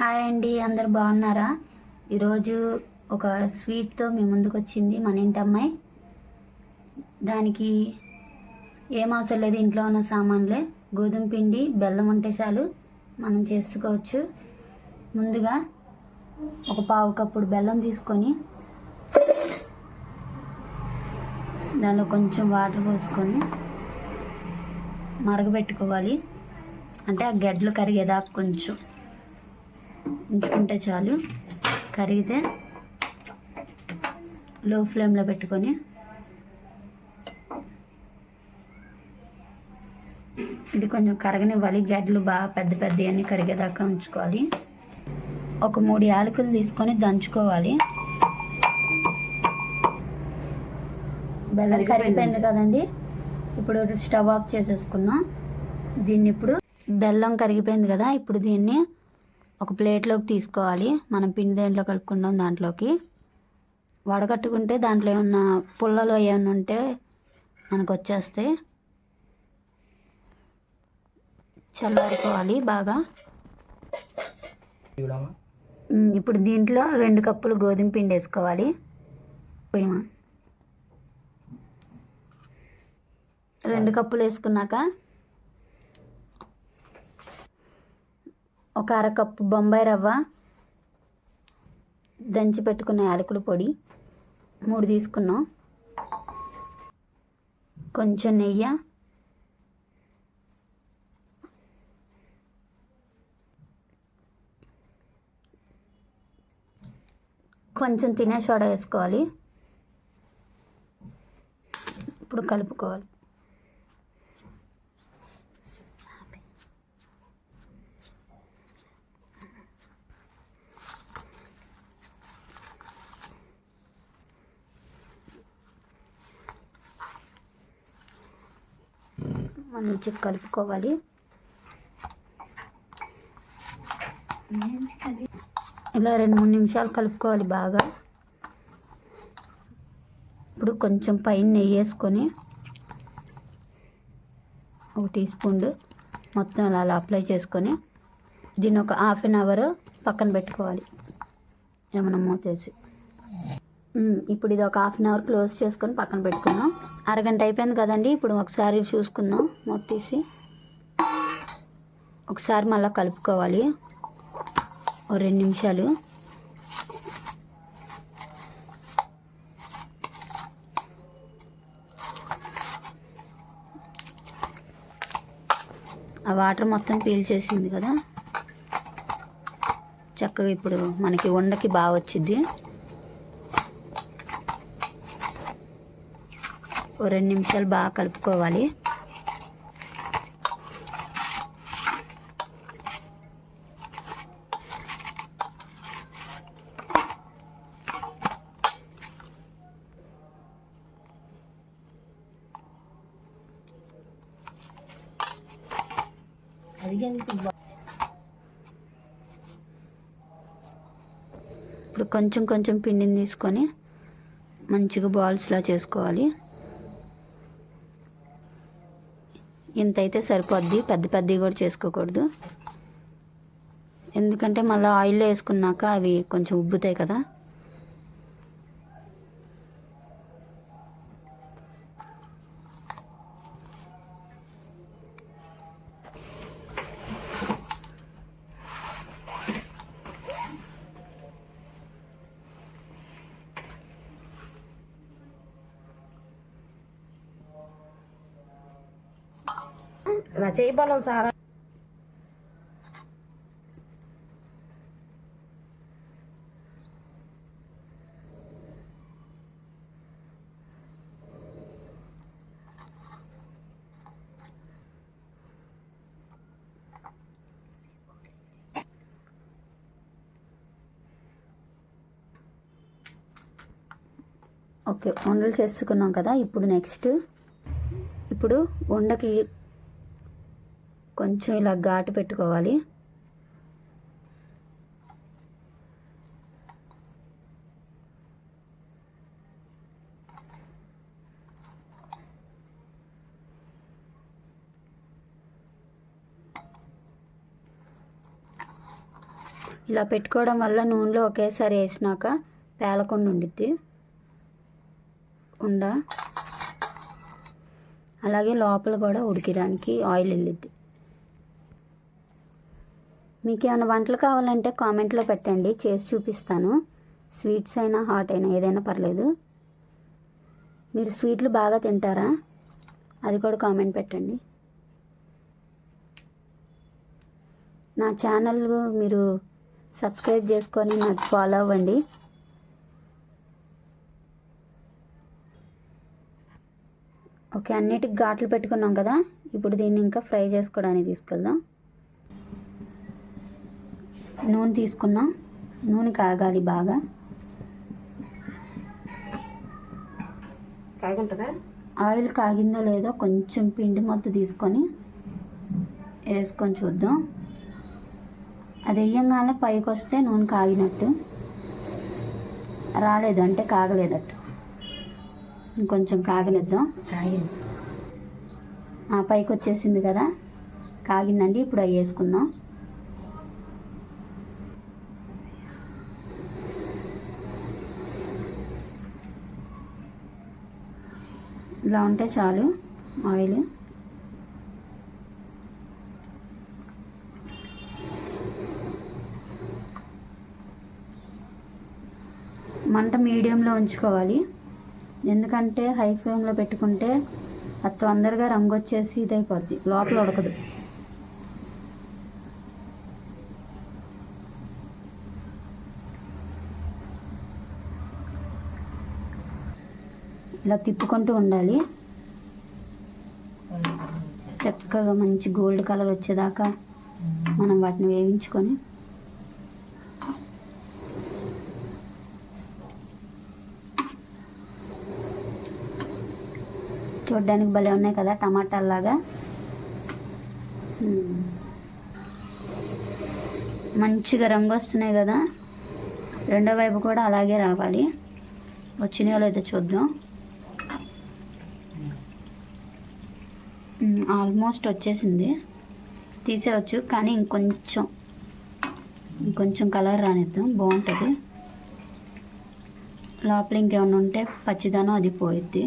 Hi అండి అందరు బాగున్నారా? ఈరోజు ఒక స్వీట్తో మీ ముందుకు వచ్చింది మన ఇంటి అమ్మాయి. దానికి ఏం అవసరం లేదు ఇంట్లో ఉన్న సామాన్లే. గోధుమ పిండి బెల్లం ఉంటే చాలు మనం చేసుకోవచ్చు. ముందుగా ఒక పావు కప్పుడు బెల్లం తీసుకొని దానిలో కొంచెం వాటర్ పోసుకొని మరగబెట్టుకోవాలి. అంటే ఆ గడ్డలు కరిగేదాకా కొంచెం. ఉంచుకుంటే చాలు. కరిగితే లో ఫ్లేమ్లో పెట్టుకొని ఇది కొంచెం కరగనివ్వాలి. గడ్డలు బాగా పెద్ద పెద్ద అన్నీ కరిగేదాకా ఉంచుకోవాలి. ఒక మూడు యాలకులు తీసుకొని దంచుకోవాలి. బెల్లం కరిగిపోయింది. కదండి. ఇప్పుడు స్టవ్ ఆఫ్ చేసేసుకున్నాం. దీన్ని ఇప్పుడు బెల్లం కరిగిపోయింది కదా ఇప్పుడు దీన్ని ఒక ప్లేట్లోకి తీసుకోవాలి. మనం పిండి దేంట్లో కలుపుకున్నాం దాంట్లోకి. వడగట్టుకుంటే దాంట్లో ఏమన్నా పుల్లలు ఏమన్నా ఉంటే మనకు వచ్చేస్తాయి. చల్లారిపోవాలి బాగా. ఇప్పుడు దీంట్లో రెండు కప్పులు గోధుమ పిండి వేసుకోవాలి. రెండు కప్పులు వేసుకున్నాక ఒక అరకప్పు బొంబాయి రవ్వ దంచి పెట్టుకున్న యాలకుల పొడి మూడు తీసుకున్నాం. కొంచెం నెయ్యి కొంచెం తినే సోడా వేసుకోవాలి. ఇప్పుడు కలుపుకోవాలి. మంచిగా కలుపుకోవాలి. ఇలా రెండు మూడు నిమిషాలు కలుపుకోవాలి బాగా. ఇప్పుడు కొంచెం పైన నెయ్యి వేసుకొని ఒక టీ స్పూన్ మొత్తం అలా అలా అప్లై చేసుకొని దీన్ని ఒక హాఫ్ అన్ అవర్ పక్కన పెట్టుకోవాలి. ఏమైనా మూతేసి. ఇప్పుడు ఇది ఒక హాఫ్ అన్ అవర్ క్లోజ్ చేసుకొని పక్కన పెట్టుకుందాం. అరగంట అయిపోయింది కదండి ఇప్పుడు ఒకసారి చూసుకుందాం. మూత తీసి ఒకసారి మళ్ళీ కలుపుకోవాలి. ఓ రెండు నిమిషాలు. ఆ వాటర్ మొత్తం పీల్చేసింది కదా. చక్కగా ఇప్పుడు మనకి వండకి బాగా వచ్చింది. రెండు నిమిషాలు బాగా కలుపుకోవాలి. ఇప్పుడు కొంచెం కొంచెం పిండిని తీసుకొని మంచిగా బాల్స్లా చేసుకోవాలి. ఇంత అయితే సరిపోద్ది. పెద్ద పెద్దవి కూడా చేసుకోకూడదు. ఎందుకంటే మళ్ళీ ఆయిల్లో వేసుకున్నాక అవి కొంచెం ఉబ్బుతాయి కదా. నా చేయి బలం సారా. ఓకే వండలు చేసుకున్నాం కదా ఇప్పుడు నెక్స్ట్ ఇప్పుడు వండకి కొంచెం ఇలా ఘాటు పెట్టుకోవాలి. ఇలా పెట్టుకోవడం వల్ల నూనెలో ఒకేసారి వేసినాక పేలకుండా ఉండిద్ది. ఉండ? అలాగే లోపల కూడా ఉడికిడానికి ఆయిల్ వెళ్ళిద్ది. మీకు ఏమైనా వంటలు కావాలంటే కామెంట్లో పెట్టండి. చేసి చూపిస్తాను. స్వీట్స్ అయినా హాట్ అయినా ఏదైనా పర్లేదు. మీరు స్వీట్లు బాగా తింటారా? అది కూడా కామెంట్ పెట్టండి. నా ఛానల్ మీరు సబ్స్క్రైబ్ చేసుకొని నాకు ఫాలో అవ్వండి. ఓకే అన్నిటికి ఘాట్లు పెట్టుకున్నాం కదా. ఇప్పుడు దీన్ని ఇంకా ఫ్రై చేసుకోవడానికి తీసుకెళ్దాం. నూనె తీసుకున్నాం. నూనె కాగాలి బాగా. కాగుంటుందా? ఆయిల్ కాగిందో లేదో కొంచెం పిండి మొత్తం తీసుకొని వేసుకొని చూద్దాం. అది వేయంగానే పైకి వస్తే నూనె కాగినట్టు. రాలేదు అంటే కాగలేదట్టు. ఇంకొంచెం కాగనిద్దాం కాగింది. ఆ పైకి వచ్చేసింది కదా. కాగిందండి ఇప్పుడు అవి వేసుకుందాం. ఇలా ఉంటే చాలు ఆయిల్. మంట మీడియంలో ఉంచుకోవాలి. ఎందుకంటే హై ఫ్లేమ్లో పెట్టుకుంటే అది తొందరగా రంగు వచ్చేసి ఇదైపోద్ది లోపల ఉడకదు. ఇలా తిప్పుకుంటూ ఉండాలి. చక్కగా మంచి గోల్డ్ కలర్ వచ్చేదాకా మనం వాటిని వేయించుకొని చూడ్డానికి భలే ఉన్నాయి కదా టమాటాల్లాగా. మంచిగా రంగు వస్తున్నాయి కదా. రెండో వైపు కూడా అలాగే రావాలి. వచ్చినాయో లేదో చూద్దాం. ఆల్మోస్ట్ వచ్చేసింది. తీసేయచ్చు కానీ ఇంకొంచెం ఇంకొంచెం కలర్ రానిద్దాం బాగుంటుంది. లోపల ఇంకేమైనా ఉంటే పచ్చిదనం అది పోయిద్ది.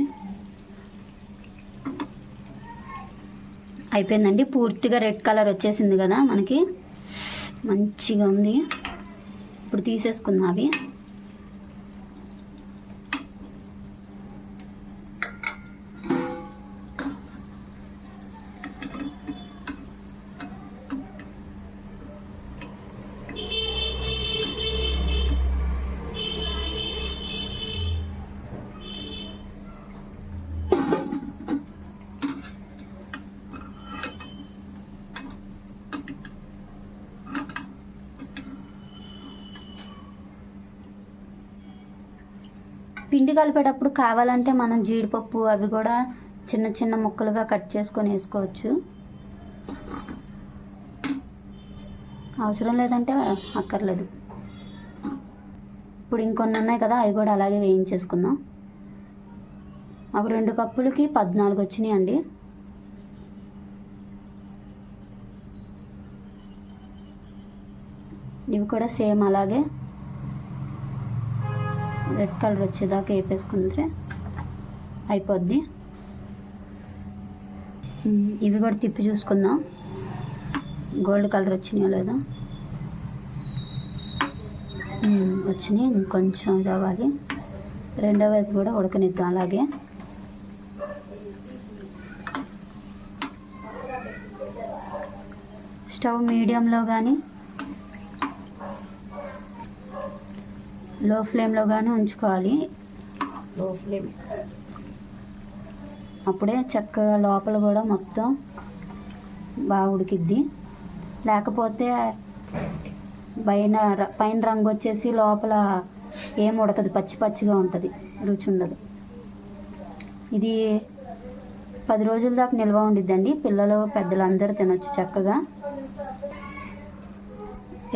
అయిపోయిందండి. పూర్తిగా రెడ్ కలర్ వచ్చేసింది కదా మనకి. మంచిగా ఉంది. ఇప్పుడు తీసేసుకుందాం అవి. పిండి కలిపేటప్పుడు కావాలంటే మనం జీడిపప్పు అవి కూడా చిన్న చిన్న ముక్కలుగా కట్ చేసుకొని వేసుకోవచ్చు. అవసరం లేదంటే అక్కర్లేదు. ఇప్పుడు ఇంకొన్ని ఉన్నాయి కదా అవి కూడా అలాగే వేయించేసుకుందాం. అవి రెండు కప్పులకి పద్నాలుగు వచ్చినాయి అండి. ఇవి కూడా సేమ్ అలాగే రెడ్ కలర్ వచ్చేదాకా వేపేసుకుంటే అయిపోద్ది. ఇవి కూడా తిప్పి చూసుకుందాం. గోల్డ్ కలర్ వచ్చినాయో లేదా. వచ్చినాయి. ఇంకొంచెం ఇది అవ్వాలి. రెండో వైపు కూడా ఉడకనిద్దాం అలాగే. స్టవ్ మీడియంలో కానీ లో ఫ్లేమ్లో కానీ ఉంచుకోవాలి. లో ఫ్లేమ్. అప్పుడే చక్కగా లోపల కూడా మొత్తం బాగా ఉడికిద్ది. లేకపోతే పైన పైన రంగు వచ్చేసి లోపల ఏం ఉడకదు పచ్చి పచ్చిగా ఉంటుంది రుచి ఉండదు. ఇది పది రోజుల దాకా నిల్వ ఉండిద్దండి. పిల్లలు పెద్దలు అందరూ తినొచ్చు చక్కగా.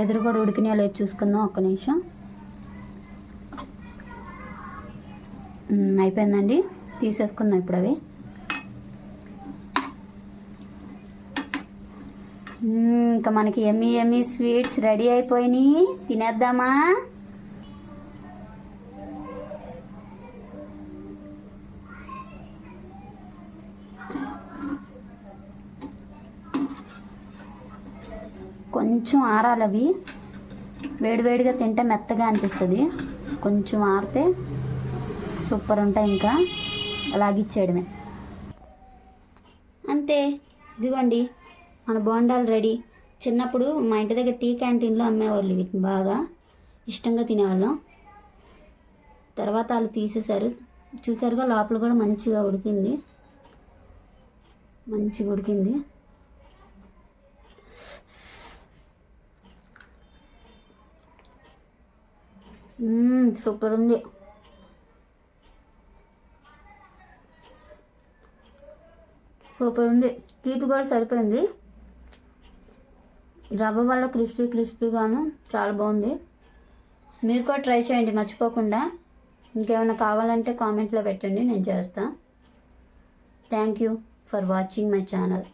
ఎదురు కూడా ఉడికినా లేదు చూసుకుందాం ఒక్క నిమిషం. అయిపోయిందండి. తీసేసుకుందాం ఇప్పుడు అవి. ఇంకా మనకి ఎమ్మి ఎమ్మి స్వీట్స్ రెడీ అయిపోయినాయి. తినేద్దామా? కొంచెం ఆరాలి అవి వేడివేడిగా తింటే మెత్తగా అనిపిస్తుంది. కొంచెం ఆరితే సూపర్ ఉంటాయి ఇంకా. అలాగిచ్చేయడమే అంతే. ఇదిగోండి మన బోండాలు రెడీ. చిన్నప్పుడు మా ఇంటి దగ్గర టీ క్యాంటీన్లో అమ్మేవాళ్ళు వీటిని బాగా. ఇష్టంగా తినేవాళ్ళం. తర్వాత వాళ్ళు తీసేశారు. చూసారుగా లోపల కూడా మంచిగా ఉడికింది. మంచిగా ఉడికింది. సూపర్ ఉంది. సూపర్ ఉంది తీపి కూడా సరిపోయింది. రవ్వ వల్ల క్రిస్పీ క్రిస్పీగాను చాలా బాగుంది. మీరు కూడా ట్రై చేయండి మర్చిపోకుండా. ఇంకేమైనా కావాలంటే కామెంట్లో పెట్టండి నేను చేస్తాను thank you for watching my channel.